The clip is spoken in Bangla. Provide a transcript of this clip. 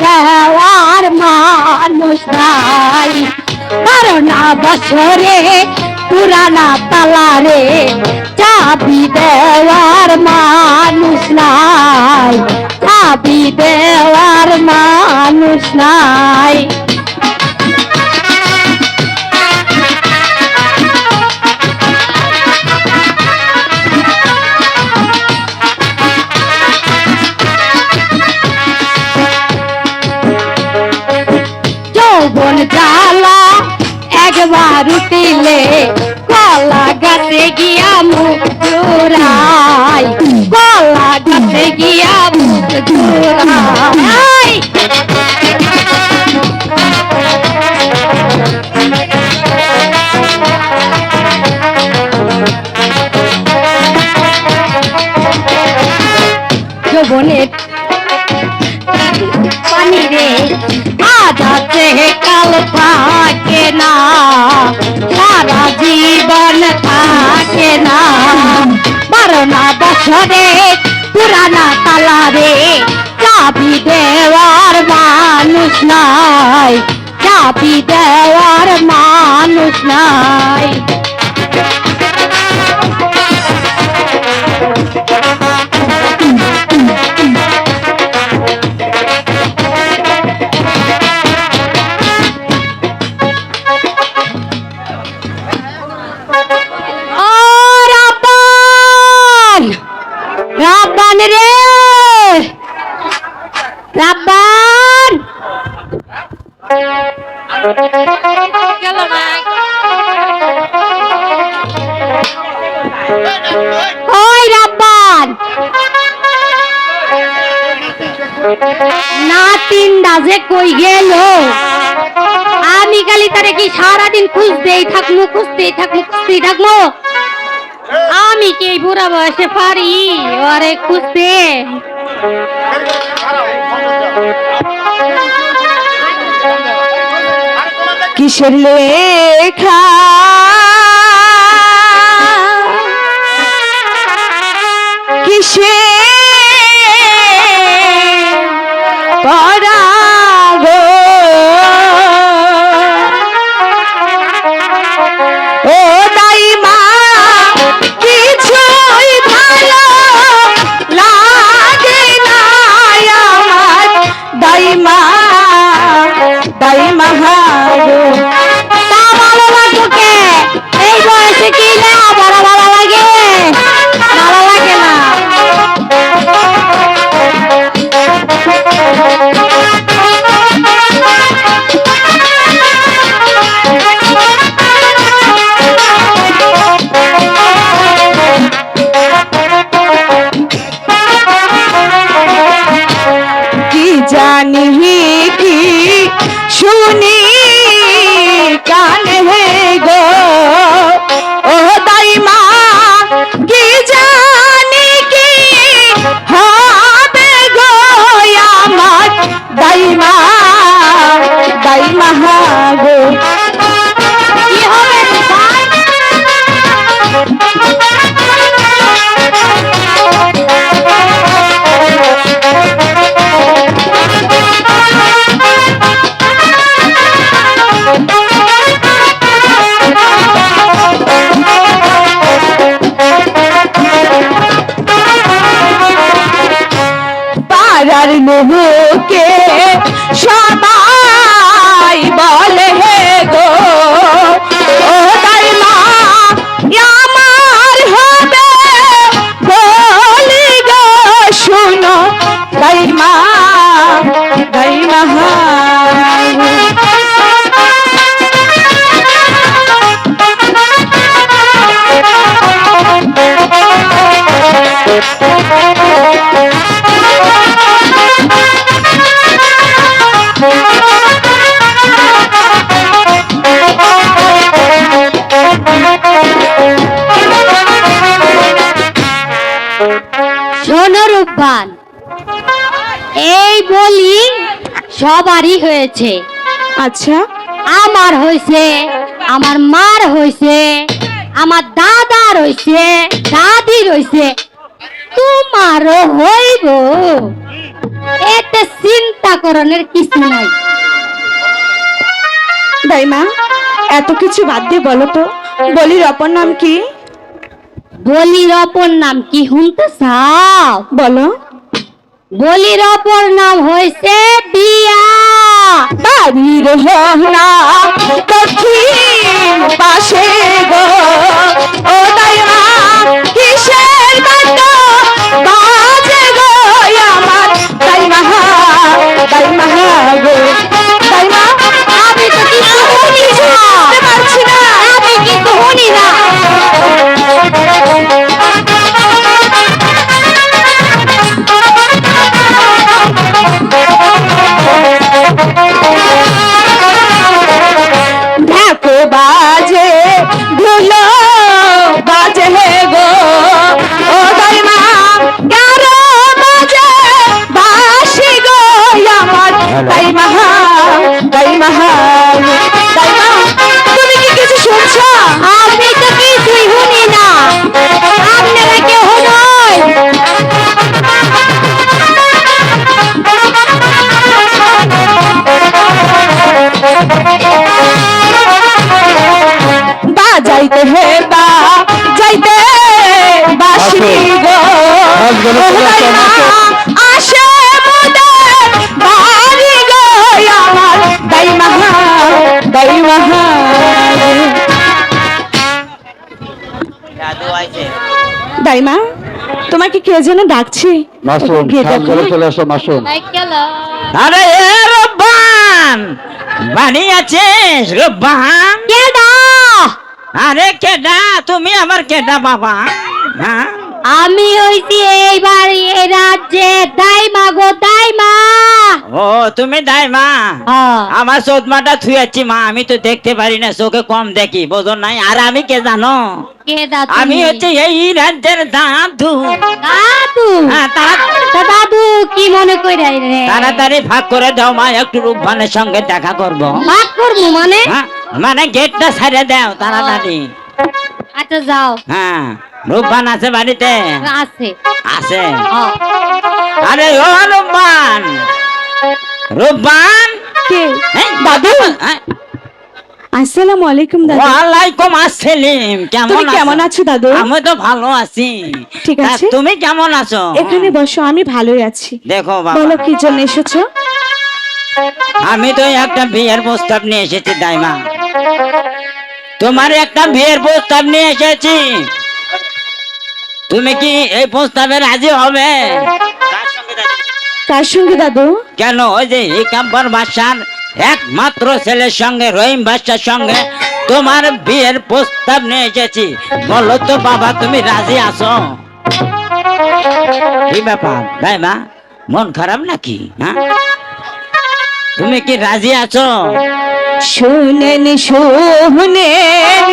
দেওয়ার মানুষ নাই। বারো না বছরে পুরানা তালারে চাবি দেওয়ার মানুষ নাই। চাবি দেওয়ার মানুষ নাই। জ্বালা একবার উঠিলে কলা গাছে গিয়া মুখ জোড়াই কলা গাছে গিয়া জোড়াই চাবি ডাজে কই গেল? আমি খালি তারে কি সারাদিন খুঁজতেই থাকব খুঁজতেই থাকব খুঁজতেই থাকব আমি কি বুড়া বয়সে পারি? ওরে খুঁজতে। কিসের লেখা? পাড়ার লোকে সবাই বলে হে গো ও দাইমা আমার হবে শুনো দাইমা দাইমা শোনো বলি সবারই হয়েছে। আচ্ছা। আমার হয়েছে আমার মার হয়েছে আমার দাদা হয়েছে দাদির হয়েছে তোমারও হইব। এতে চিন্তা করণের কিছু নাই। দাইমা এত কিছু বাদ দিয়ে বলো তো। বলির অপর নাম কি? বলির অপর নাম কি শুনতে চাও? বলো। বলির অপর নাম হয়েছে বিয়া। বাড়ির হোনা আমার দাইমা দাইমা দাইমা তুমি কি কিছু শুনছো? আমি তো কিছুই শুনি না। আপনারা কেউ নয়। বাজাইতে হে বা যাইতে বাসি গো। আসে। দাইমা দাইমা দাইমা তোমাকে কে যেন ডাকছে? মাসুম। করে চলে আসো মাসুম। আরে এ রব্বান বাড়ি আছিস রব্বান কেডা আরে কেডা তুমি আমার কেডা বাবা? হ্যাঁ? আমি হইছি এই বাড়ি এই রাজ্যে। দাইমা গো দাইমা ও তুমি দাই মা। আমার চোদমাটা থুয়েছি মা আমি তো দেখতে পারি না চোখে কম দেখি বোঝো নাই আর আমি কে জানো? আমি হচ্ছে এই রাজ্যের দাদু। দাদু? হ্যাঁ তারা দাদু কি মনে কইরা রে? তাড়াতাড়ি ভাগ করে দাও মা একটু রূপবানের সঙ্গে দেখা করব। ভাগ করব মানে? হ্যাঁ মানে গেটটা ছেড়ে দাও তাড়াতাড়ি। আচ্ছা যাও। হ্যাঁ। রূপবান আছে বাড়িতে? আছে। আছে। আরে ও রূপবান! রূপবান? কে? এই, দাদু! আসসালামু আলাইকুম দাদু। ওয়ালাইকুম আসসালাম। কেমন তুমি কেমন আছো দাদু? আমি তো ভালো আছি। ঠিক আছে। তুমি কেমন আছো? এখানে বসো আমি ভালোই আছি। দেখো বাবা। বলো কি জন্য এসেছ? আমি তো একটা বিয়ের প্রস্তাব নিয়ে এসেছি দাইমা। তোমার একটা বিয়ের প্রস্তাব নিয়ে এসেছি। তুমি কি এই প্রস্তাবে রাজি হবে? কার সঙ্গে দাদু? কেন? ওই যে ইকাম্বর বাদশার একমাত্র ছেলের সঙ্গে রহিম বাদশার সঙ্গে তোমার বিয়ের প্রস্তাব নিয়ে এসেছি। বলো তো বাবা তুমি রাজি আছো? কি ব্যাপার? তাই মা মন খারাপ নাকি? হ্যাঁ তুমি কি রাজি আছো? শুনেন শুনেন